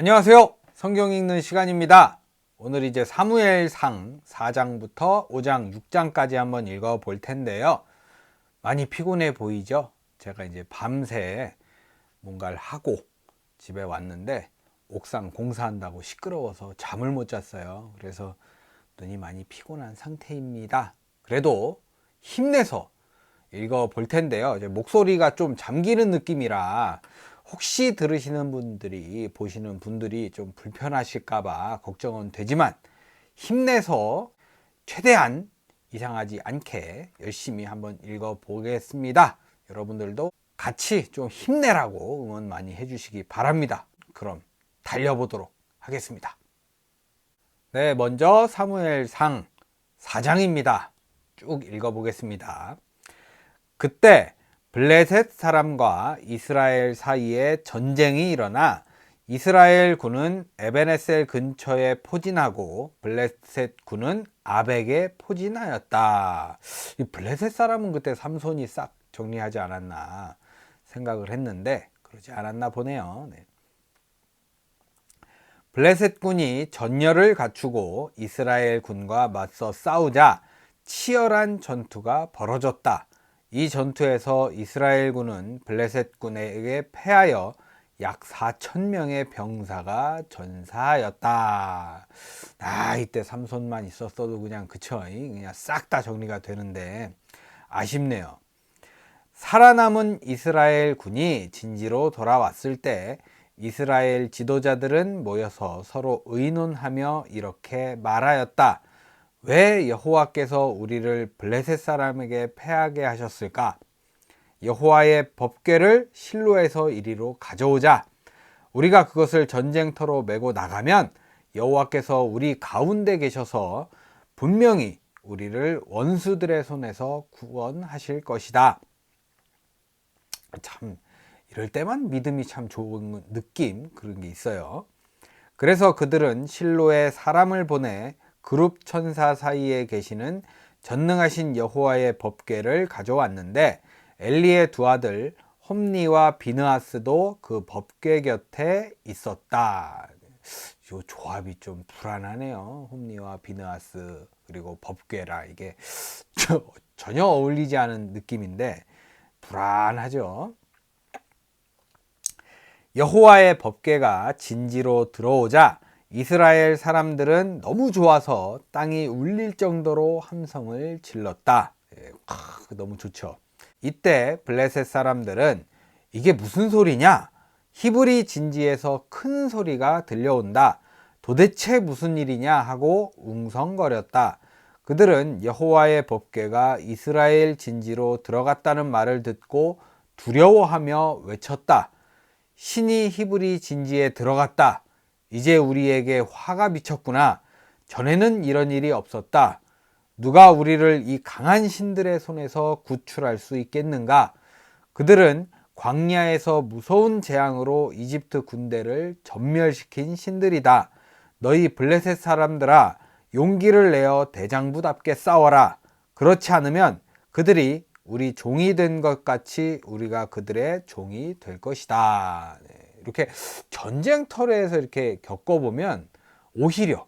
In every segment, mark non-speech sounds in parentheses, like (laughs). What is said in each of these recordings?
안녕하세요. 성경 읽는 시간입니다. 오늘 이제 사무엘상 4장부터 5장, 6장까지 한번 읽어 볼 텐데요. 많이 피곤해 보이죠? 제가 이제 밤새 뭔가를 하고 집에 왔는데 옥상 공사한다고 시끄러워서 잠을 못 잤어요. 그래서 눈이 많이 피곤한 상태입니다. 그래도 힘내서 읽어 볼 텐데요. 목소리가 좀 잠기는 느낌이라 혹시 들으시는 분들이 보시는 분들이 좀 불편하실까봐 걱정은 되지만 힘내서 최대한 이상하지 않게 열심히 한번 읽어 보겠습니다. 여러분들도 같이 좀 힘내라고 응원 많이 해주시기 바랍니다. 그럼 달려보도록 하겠습니다. 네, 먼저 사무엘상 4장입니다. 쭉 읽어보겠습니다. 그때 블레셋 사람과 이스라엘 사이에 전쟁이 일어나 이스라엘 군은 에베네셀 근처에 포진하고 블레셋 군은 아벡에 포진하였다. 이 블레셋 사람은 그때 삼손이 싹 정리하지 않았나 생각을 했는데 그러지 않았나 보네요. 네. 블레셋 군이 전열을 갖추고 이스라엘 군과 맞서 싸우자 치열한 전투가 벌어졌다. 이 전투에서 이스라엘 군은 블레셋 군에게 패하여 약 4천 명의 병사가 전사하였다. 아, 이때 삼손만 있었어도 그냥 그쵸, 그냥 싹 다 정리가 되는데 아쉽네요. 살아남은 이스라엘 군이 진지로 돌아왔을 때 이스라엘 지도자들은 모여서 서로 의논하며 이렇게 말하였다. 왜 여호와께서 우리를 블레셋 사람에게 패하게 하셨을까? 여호와의 법궤를 실로에서 이리로 가져오자. 우리가 그것을 전쟁터로 메고 나가면 여호와께서 우리 가운데 계셔서 분명히 우리를 원수들의 손에서 구원하실 것이다. 참 이럴 때만 믿음이 참 좋은 느낌 그런 게 있어요. 그래서 그들은 실로에 사람을 보내 그룹 천사 사이에 계시는 전능하신 여호와의 법궤를 가져왔는데 엘리의 두 아들 홈니와 비느하스도 그 법궤 곁에 있었다. 이 조합이 좀 불안하네요. 홈니와 비느하스 그리고 법궤라 이게 전혀 어울리지 않은 느낌인데 불안하죠. 여호와의 법궤가 진지로 들어오자 이스라엘 사람들은 너무 좋아서 땅이 울릴 정도로 함성을 질렀다. 예, 너무 좋죠. 이때 블레셋 사람들은 이게 무슨 소리냐? 히브리 진지에서 큰 소리가 들려온다. 도대체 무슨 일이냐 하고 웅성거렸다. 그들은 여호와의 법궤가 이스라엘 진지로 들어갔다는 말을 듣고 두려워하며 외쳤다. 신이 히브리 진지에 들어갔다. 이제 우리에게 화가 미쳤구나. 전에는 이런 일이 없었다. 누가 우리를 이 강한 신들의 손에서 구출할 수 있겠는가? 그들은 광야에서 무서운 재앙으로 이집트 군대를 전멸시킨 신들이다. 너희 블레셋 사람들아, 용기를 내어 대장부답게 싸워라. 그렇지 않으면 그들이 우리 종이 된 것 같이 우리가 그들의 종이 될 것이다. 네. 이렇게 전쟁터에서 이렇게 겪어보면 오히려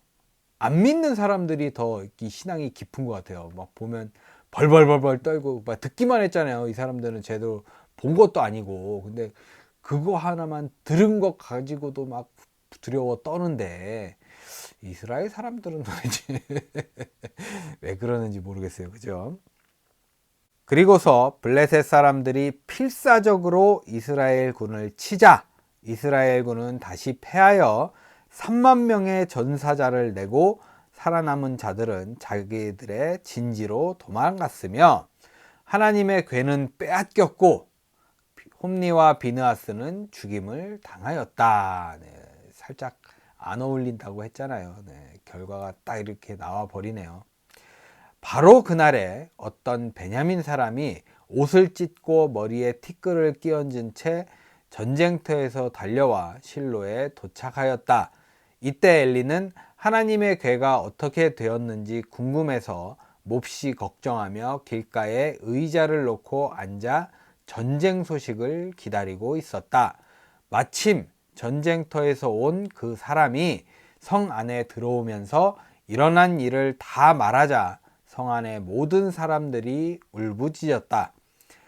안 믿는 사람들이 더 신앙이 깊은 것 같아요. 막 보면 벌벌벌벌 떨고 막 듣기만 했잖아요. 이 사람들은 제대로 본 것도 아니고 근데 그거 하나만 들은 것 가지고도 막 두려워 떠는데 이스라엘 사람들은 도대체 (laughs) 왜 그러는지 모르겠어요. 그죠? 그리고서 블레셋 사람들이 필사적으로 이스라엘 군을 치자 이스라엘군은 다시 패하여 3만 명의 전사자를 내고 살아남은 자들은 자기들의 진지로 도망갔으며 하나님의 괴는 빼앗겼고 홈니와 비느하스는 죽임을 당하였다. 네, 살짝 안 어울린다고 했잖아요. 네, 결과가 딱 이렇게 나와 버리네요. 바로 그날에 어떤 베냐민 사람이 옷을 찢고 머리에 티끌을 끼얹은 채 전쟁터에서 달려와 실로에 도착하였다. 이때 엘리는 하나님의 괴가 어떻게 되었는지 궁금해서 몹시 걱정하며 길가에 의자를 놓고 앉아 전쟁 소식을 기다리고 있었다. 마침 전쟁터에서 온 그 사람이 성 안에 들어오면서 일어난 일을 다 말하자 성 안의 모든 사람들이 울부짖었다.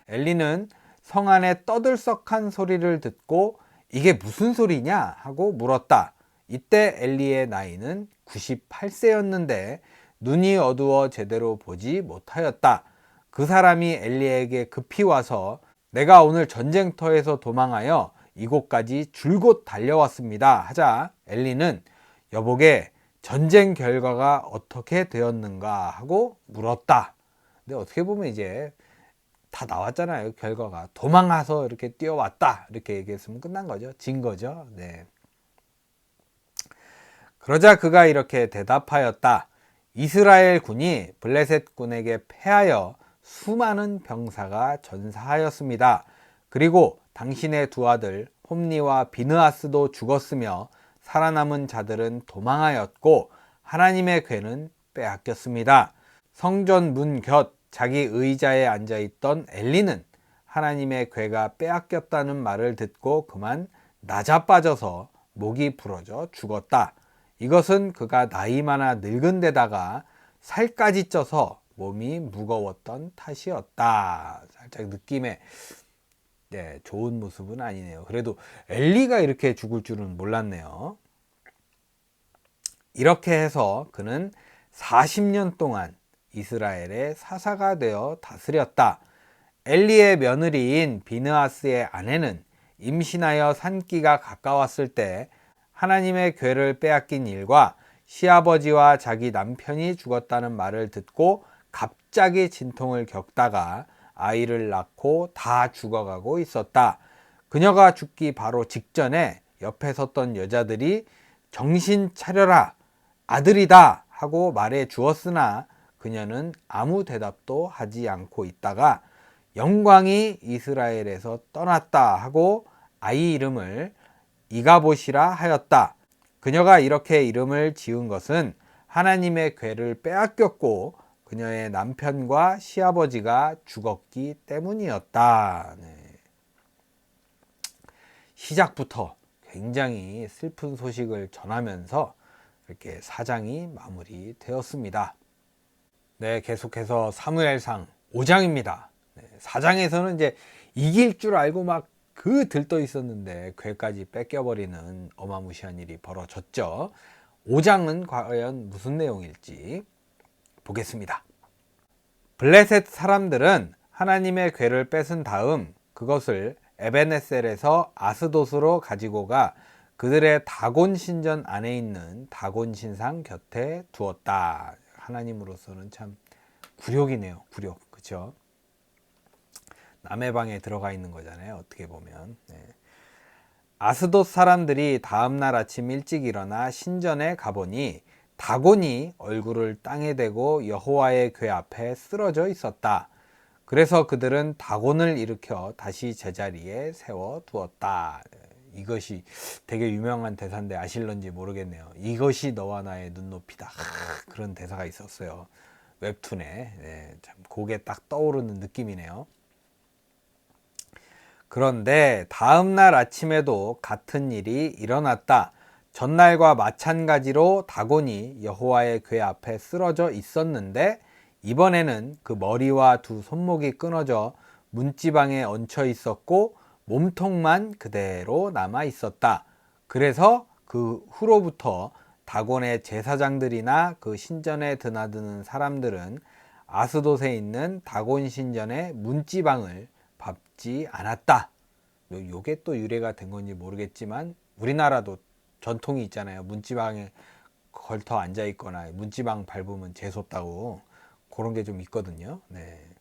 엘리는 성 안에 떠들썩한 소리를 듣고 이게 무슨 소리냐 하고 물었다. 이때 엘리의 나이는 98세였는데 눈이 어두워 제대로 보지 못하였다. 그 사람이 엘리에게 급히 와서 내가 오늘 전쟁터에서 도망하여 이곳까지 줄곧 달려왔습니다. 하자 엘리는 여보게 전쟁 결과가 어떻게 되었는가 하고 물었다. 근데 어떻게 보면 이제 다 나왔잖아요. 결과가 도망가서 이렇게 뛰어왔다 이렇게 얘기했으면 끝난 거죠. 진 거죠. 네. 그러자 그가 이렇게 대답하였다. 이스라엘 군이 블레셋 군에게 패하여 수많은 병사가 전사하였습니다. 그리고 당신의 두 아들 홈니와 비느아스도 죽었으며 살아남은 자들은 도망하였고 하나님의 괴는 빼앗겼습니다. 성전 문 곁 자기 의자에 앉아 있던 엘리는 하나님의 괴가 빼앗겼다는 말을 듣고 그만 나자빠져서 목이 부러져 죽었다. 이것은 그가 나이 많아 늙은 데다가 살까지 쪄서 몸이 무거웠던 탓이었다. 살짝 느낌에 네, 좋은 모습은 아니네요. 그래도 엘리가 이렇게 죽을 줄은 몰랐네요. 이렇게 해서 그는 40년 동안 이스라엘의 사사가 되어 다스렸다. 엘리의 며느리인 비느아스의 아내는 임신하여 산기가 가까웠을 때 하나님의 괴를 빼앗긴 일과 시아버지와 자기 남편이 죽었다는 말을 듣고 갑자기 진통을 겪다가 아이를 낳고 다 죽어가고 있었다. 그녀가 죽기 바로 직전에 옆에 섰던 여자들이 정신 차려라 아들이다 하고 말해 주었으나 그녀는 아무 대답도 하지 않고 있다가 영광이 이스라엘에서 떠났다 하고 아이 이름을 이가봇이라 하였다. 그녀가 이렇게 이름을 지은 것은 하나님의 괴를 빼앗겼고 그녀의 남편과 시아버지가 죽었기 때문이었다. 네. 시작부터 굉장히 슬픈 소식을 전하면서 이렇게 사장이 마무리되었습니다. 네, 계속해서 사무엘상 5장입니다. 네, 4장에서는 이제 이길 줄 알고 막 그 들떠 있었는데 괴까지 뺏겨버리는 어마무시한 일이 벌어졌죠. 5장은 과연 무슨 내용일지 보겠습니다. 블레셋 사람들은 하나님의 괴를 뺏은 다음 그것을 에베네셀에서 아스돗으로 가지고 가 그들의 다곤 신전 안에 있는 다곤 신상 곁에 두었다. 하나님으로서는 참 굴욕이네요. 굴욕. 그렇죠? 남의 방에 들어가 있는 거잖아요. 어떻게 보면. 네. 아스돗 사람들이 다음 날 아침 일찍 일어나 신전에 가보니 다곤이 얼굴을 땅에 대고 여호와의 궤 앞에 쓰러져 있었다. 그래서 그들은 다곤을 일으켜 다시 제자리에 세워 두었다. 이것이 되게 유명한 대사인데 아실런지 모르겠네요. 이것이 너와 나의 눈높이다. 하, 그런 대사가 있었어요. 웹툰에. 네, 참 고개 딱 떠오르는 느낌이네요. 그런데 다음 날 아침에도 같은 일이 일어났다. 전날과 마찬가지로 다곤이 여호와의 궤 앞에 쓰러져 있었는데 이번에는 그 머리와 두 손목이 끊어져 문지방에 얹혀 있었고 몸통만 그대로 남아 있었다. 그래서 그 후로부터 다곤의 제사장들이나 그 신전에 드나드는 사람들은 아스돗에 있는 다곤 신전의 문지방을 밟지 않았다. 요게 또 유래가 된 건지 모르겠지만 우리나라도 전통이 있잖아요. 문지방에 걸터 앉아 있거나 문지방 밟으면 재수없다고 그런 게 좀 있거든요. 네.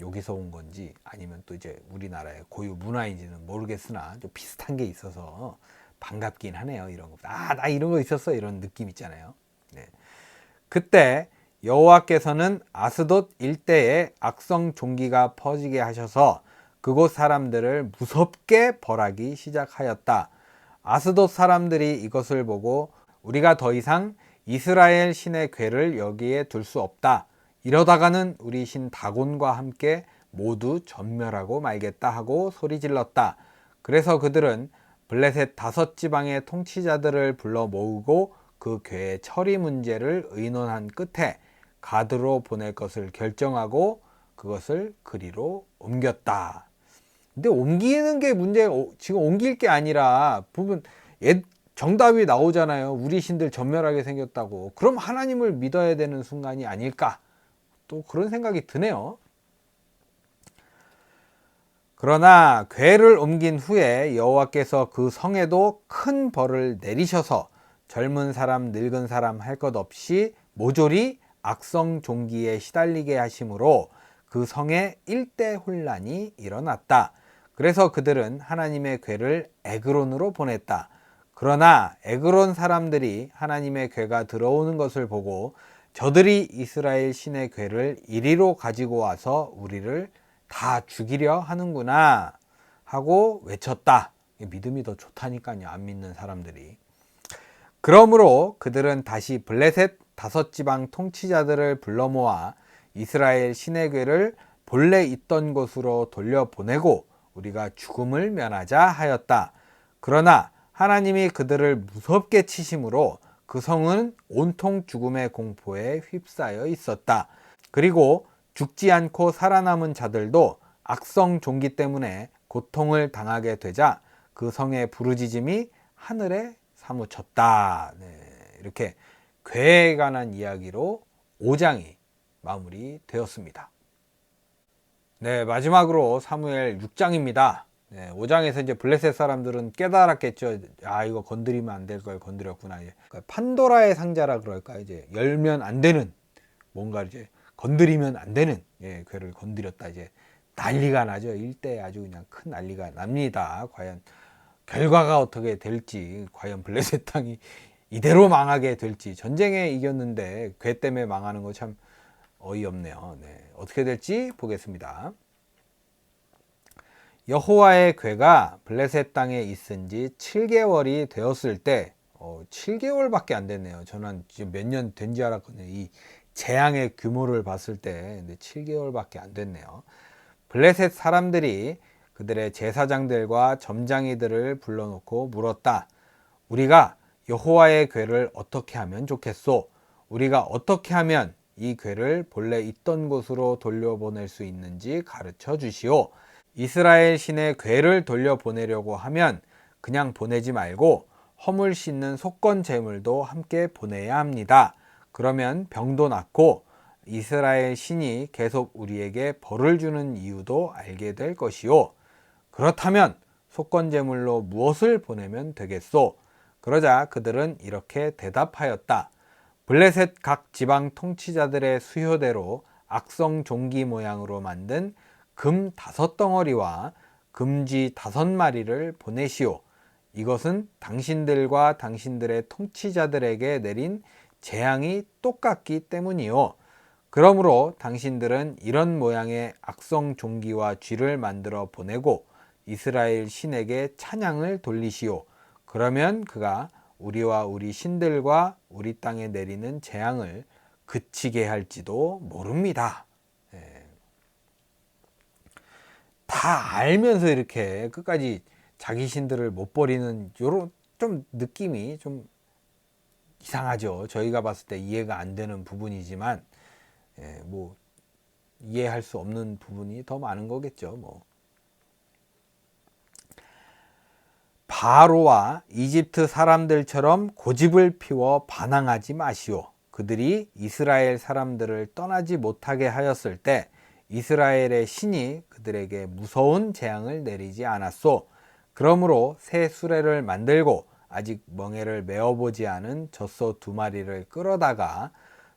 여기서 온 건지 아니면 또 이제 우리나라의 고유 문화인지는 모르겠으나 좀 비슷한 게 있어서 반갑긴 하네요. 이런 거. 아, 나 이런 거 있었어. 이런 느낌 있잖아요. 네. 그때 여호와께서는 아스돗 일대에 악성 종기가 퍼지게 하셔서 그곳 사람들을 무섭게 벌하기 시작하였다. 아스돗 사람들이 이것을 보고 우리가 더 이상 이스라엘 신의 괴를 여기에 둘 수 없다. 이러다가는 우리 신 다곤과 함께 모두 전멸하고 말겠다 하고 소리 질렀다. 그래서 그들은 블레셋 다섯 지방의 통치자들을 불러 모으고 그 괴의 처리 문제를 의논한 끝에 가드로 보낼 것을 결정하고 그것을 그리로 옮겼다. 근데 옮기는 게 문제, 지금 옮길 게 아니라 부분 예, 정답이 나오잖아요. 우리 신들 전멸하게 생겼다고. 그럼 하나님을 믿어야 되는 순간이 아닐까? 또 그런 생각이 드네요. 그러나 괴를 옮긴 후에 여호와께서 그 성에도 큰 벌을 내리셔서 젊은 사람 늙은 사람 할 것 없이 모조리 악성 종기에 시달리게 하심으로 그 성에 일대 혼란이 일어났다. 그래서 그들은 하나님의 괴를 에그론으로 보냈다. 그러나 에그론 사람들이 하나님의 괴가 들어오는 것을 보고 저들이 이스라엘 신의 괴를 이리로 가지고 와서 우리를 다 죽이려 하는구나 하고 외쳤다. 믿음이 더 좋다니까요. 안 믿는 사람들이. 그러므로 그들은 다시 블레셋 다섯 지방 통치자들을 불러 모아 이스라엘 신의 괴를 본래 있던 곳으로 돌려보내고 우리가 죽음을 면하자 하였다. 그러나 하나님이 그들을 무섭게 치심으로 그 성은 온통 죽음의 공포에 휩싸여 있었다. 그리고 죽지 않고 살아남은 자들도 악성 종기 때문에 고통을 당하게 되자 그 성의 부르짖음이 하늘에 사무쳤다. 네, 이렇게 괴에 관한 이야기로 5장이 마무리되었습니다. 네, 마지막으로 사무엘 6장입니다. 네, 5장에서 이제 블레셋 사람들은 깨달았겠죠. 아, 이거 건드리면 안 될 걸 건드렸구나. 그러니까 판도라의 상자라 그럴까. 이제 열면 안 되는 뭔가 이제 건드리면 안 되는 예, 괴를 건드렸다. 이제 난리가 나죠. 일대 아주 그냥 큰 난리가 납니다. 과연 결과가 어떻게 될지, 과연 블레셋 땅이 이대로 망하게 될지, 전쟁에 이겼는데 괴 때문에 망하는 거 참 어이없네요. 네, 어떻게 될지 보겠습니다. 여호와의 괴가 블레셋 땅에 있은 지 7개월이 되었을 때, 어, 7개월밖에 안 됐네요. 저는 몇 년된지 알았거든요. 이 재앙의 규모를 봤을 때 7개월밖에 안 됐네요. 블레셋 사람들이 그들의 제사장들과 점장이들을 불러놓고 물었다. 우리가 여호와의 괴를 어떻게 하면 좋겠소? 우리가 어떻게 하면 이 괴를 본래 있던 곳으로 돌려보낼 수 있는지 가르쳐 주시오. 이스라엘 신의 괴를 돌려보내려고 하면 그냥 보내지 말고 허물 씻는 속건 제물도 함께 보내야 합니다. 그러면 병도 낫고 이스라엘 신이 계속 우리에게 벌을 주는 이유도 알게 될 것이요. 그렇다면 속건 제물로 무엇을 보내면 되겠소? 그러자 그들은 이렇게 대답하였다. 블레셋 각 지방 통치자들의 수효대로 악성 종기 모양으로 만든 금 다섯 덩어리와 금지 다섯 마리를 보내시오. 이것은 당신들과 당신들의 통치자들에게 내린 재앙이 똑같기 때문이요. 그러므로 당신들은 이런 모양의 악성 종기와 쥐를 만들어 보내고 이스라엘 신에게 찬양을 돌리시오. 그러면 그가 우리와 우리 신들과 우리 땅에 내리는 재앙을 그치게 할지도 모릅니다. 예. 다 알면서 이렇게 끝까지 자기 신들을 못 버리는 요런 좀 느낌이 좀 이상하죠. 저희가 봤을 때 이해가 안 되는 부분이지만 예, 뭐 이해할 수 없는 부분이 더 많은 거겠죠. 뭐 바로와 이집트 사람들처럼 고집을 피워 반항하지 마시오. 그들이 이스라엘 사람들을 떠나지 못하게 하였을 때 이스라엘의 신이 그들에게 무서운 재앙을 내리지 않았소. 그러므로 새 수레를 만들고 아직 멍에를 메어보지 않은 젖소 두 마리를 끌어다가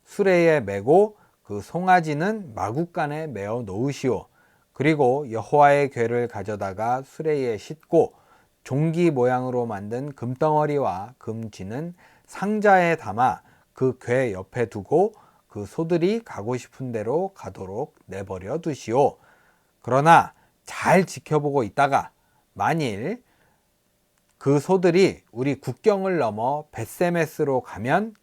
수레에 메고 그 송아지는 마구간에 메어 놓으시오. 그리고 여호와의 괴를 가져다가 수레에 싣고 종기 모양으로 만든 금덩어리와 금쥐는 상자에 담아 그 괴 옆에 두고 그 소들이 가고 싶은 대로 가도록 내버려 두시오. 그러나 잘 지켜보고 있다가 만일 그 소들이 우리 국경을 넘어 베세메스로 가면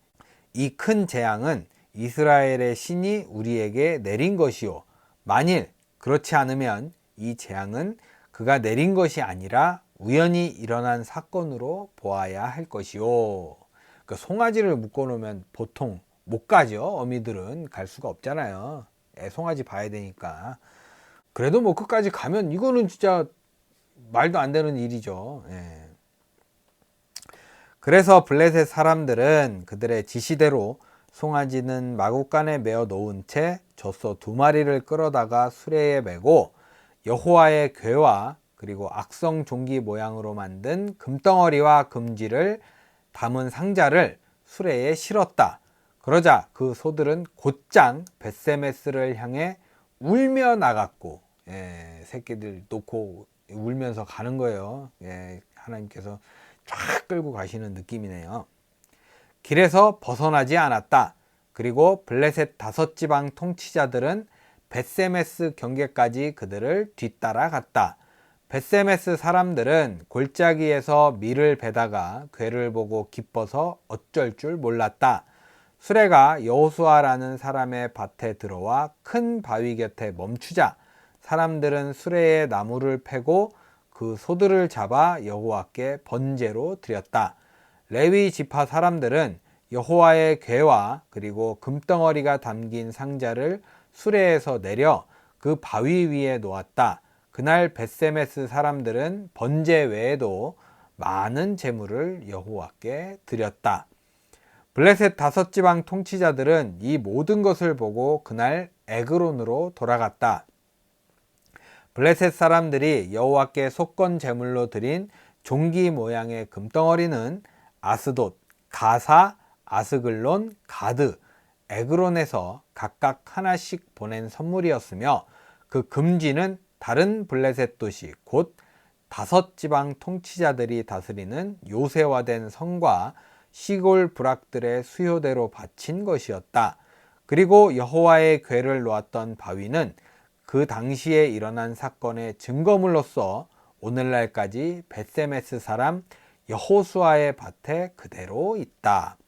이 큰 재앙은 이스라엘의 신이 우리에게 내린 것이요. 만일 그렇지 않으면 이 재앙은 그가 내린 것이 아니라 우연히 일어난 사건으로 보아야 할 것이요. 그 송아지를 묶어놓으면 보통 못 가죠. 어미들은 갈 수가 없잖아요. 애 송아지 봐야 되니까. 그래도 뭐 끝까지 가면 이거는 진짜 말도 안 되는 일이죠. 예. 그래서 블레셋 사람들은 그들의 지시대로 송아지는 마구간에 메어 놓은 채 젖소 두 마리를 끌어다가 수레에 메고 여호와의 궤와 그리고 악성 종기 모양으로 만든 금덩어리와 금지를 담은 상자를 수레에 실었다. 그러자 그 소들은 곧장 베세메스를 향해 울며 나갔고 예, 새끼들 놓고 울면서 가는 거예요. 예, 하나님께서 쫙 끌고 가시는 느낌이네요. 길에서 벗어나지 않았다. 그리고 블레셋 다섯 지방 통치자들은 베세메스 경계까지 그들을 뒤따라 갔다. 베세메스 사람들은 골짜기에서 밀을 베다가 괴를 보고 기뻐서 어쩔 줄 몰랐다. 수레가 여호수아라는 사람의 밭에 들어와 큰 바위 곁에 멈추자 사람들은 수레에 나무를 패고 그 소들을 잡아 여호와께 번제로 드렸다. 레위 지파 사람들은 여호와의 궤와 그리고 금덩어리가 담긴 상자를 수레에서 내려 그 바위 위에 놓았다. 그날 베세메스 사람들은 번제 외에도 많은 재물을 여호와께 드렸다. 블레셋 다섯 지방 통치자들은 이 모든 것을 보고 그날 에그론으로 돌아갔다. 블레셋 사람들이 여호와께 속건 제물로 드린 종기 모양의 금덩어리는 아스돗, 가사, 아스글론, 가드, 에그론에서 각각 하나씩 보낸 선물이었으며 그 금지는 다른 블레셋 도시 곧 다섯 지방 통치자들이 다스리는 요새화된 성과 시골 부락들의 수요대로 바친 것이었다. 그리고 여호와의 궤를 놓았던 바위는 그 당시에 일어난 사건의 증거물로서 오늘날까지 베세메스 사람 여호수아의 밭에 그대로 있다.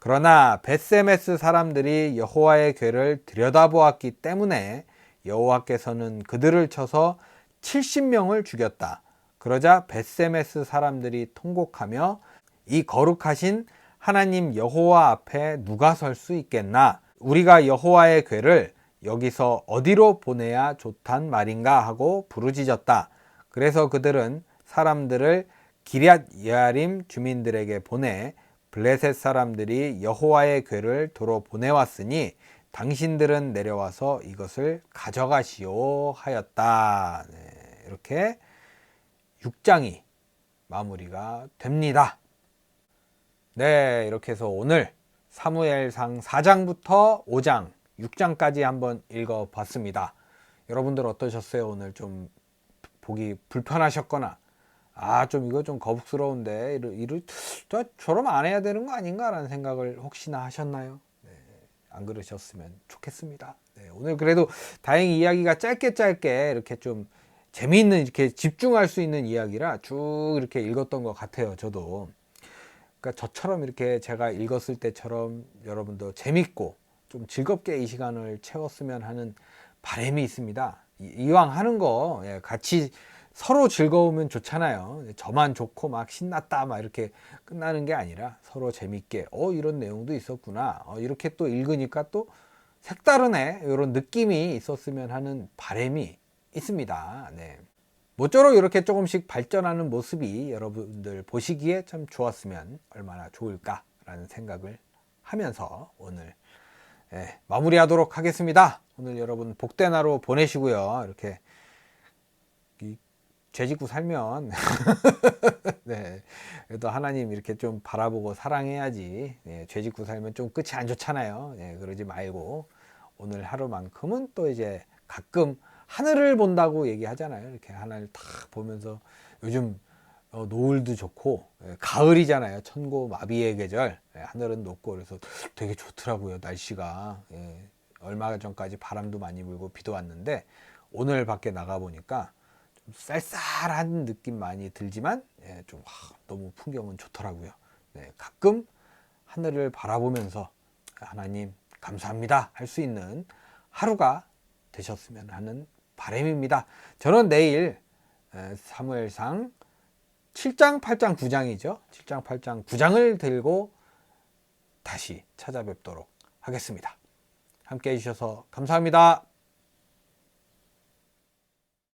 그러나 베세메스 사람들이 여호와의 궤를 들여다보았기 때문에 여호와께서는 그들을 쳐서 70명을 죽였다. 그러자 베세메스 사람들이 통곡하며 이 거룩하신 하나님 여호와 앞에 누가 설 수 있겠나? 우리가 여호와의 궤를 여기서 어디로 보내야 좋단 말인가 하고 부르짖었다. 그래서 그들은 사람들을 기럇 예아림 주민들에게 보내 블레셋 사람들이 여호와의 궤를 도로 보내왔으니 당신들은 내려와서 이것을 가져가시오 하였다. 네, 이렇게 6장이 마무리가 됩니다. 네, 이렇게 해서 오늘 사무엘상 4장부터 5장, 6장까지 한번 읽어 봤습니다. 여러분들 어떠셨어요? 오늘 좀 보기 불편하셨거나, 아, 좀 이거 좀 거북스러운데, 이러, 이러, 저, 저럼 안 해야 되는 거 아닌가라는 생각을 혹시나 하셨나요? 네, 안 그러셨으면 좋겠습니다. 네, 오늘 그래도 다행히 이야기가 짧게 짧게 이렇게 좀 재미있는, 이렇게 집중할 수 있는 이야기라 쭉 이렇게 읽었던 것 같아요. 저도. 그러니까 저처럼 이렇게 제가 읽었을 때처럼 여러분도 재밌고 좀 즐겁게 이 시간을 채웠으면 하는 바람이 있습니다. 이왕 하는 거 예, 같이 서로 즐거우면 좋잖아요. 저만 좋고 막 신났다 막 이렇게 끝나는 게 아니라 서로 재밌게 어 이런 내용도 있었구나. 어, 이렇게 또 읽으니까 또 색다르네 이런 느낌이 있었으면 하는 바람이 있습니다. 네. 모쪼록 이렇게 조금씩 발전하는 모습이 여러분들 보시기에 참 좋았으면 얼마나 좋을까라는 생각을 하면서 오늘 예, 마무리하도록 하겠습니다. 오늘 여러분 복된 하루 보내시고요. 이렇게 죄짓고 살면 (laughs) 네, 그래도 하나님 이렇게 좀 바라보고 사랑해야지 네, 죄짓고 살면 좀 끝이 안 좋잖아요. 네, 그러지 말고 오늘 하루만큼은 또 이제 가끔 하늘을 본다고 얘기하잖아요. 이렇게 하늘을 탁 보면서 요즘 어, 노을도 좋고 예, 가을이잖아요. 천고 마비의 계절 예, 하늘은 높고 그래서 되게 좋더라고요. 날씨가 예, 얼마 전까지 바람도 많이 불고 비도 왔는데 오늘 밖에 나가 보니까 좀 쌀쌀한 느낌 많이 들지만 예, 좀 와, 너무 풍경은 좋더라고요. 네, 가끔 하늘을 바라보면서 하나님 감사합니다 할 수 있는 하루가 되셨으면 하는 바람입니다. 저는 내일 사무엘상 7장, 8장, 9장이죠. 7장, 8장, 9장을 들고 다시 찾아뵙도록 하겠습니다. 함께 해주셔서 감사합니다.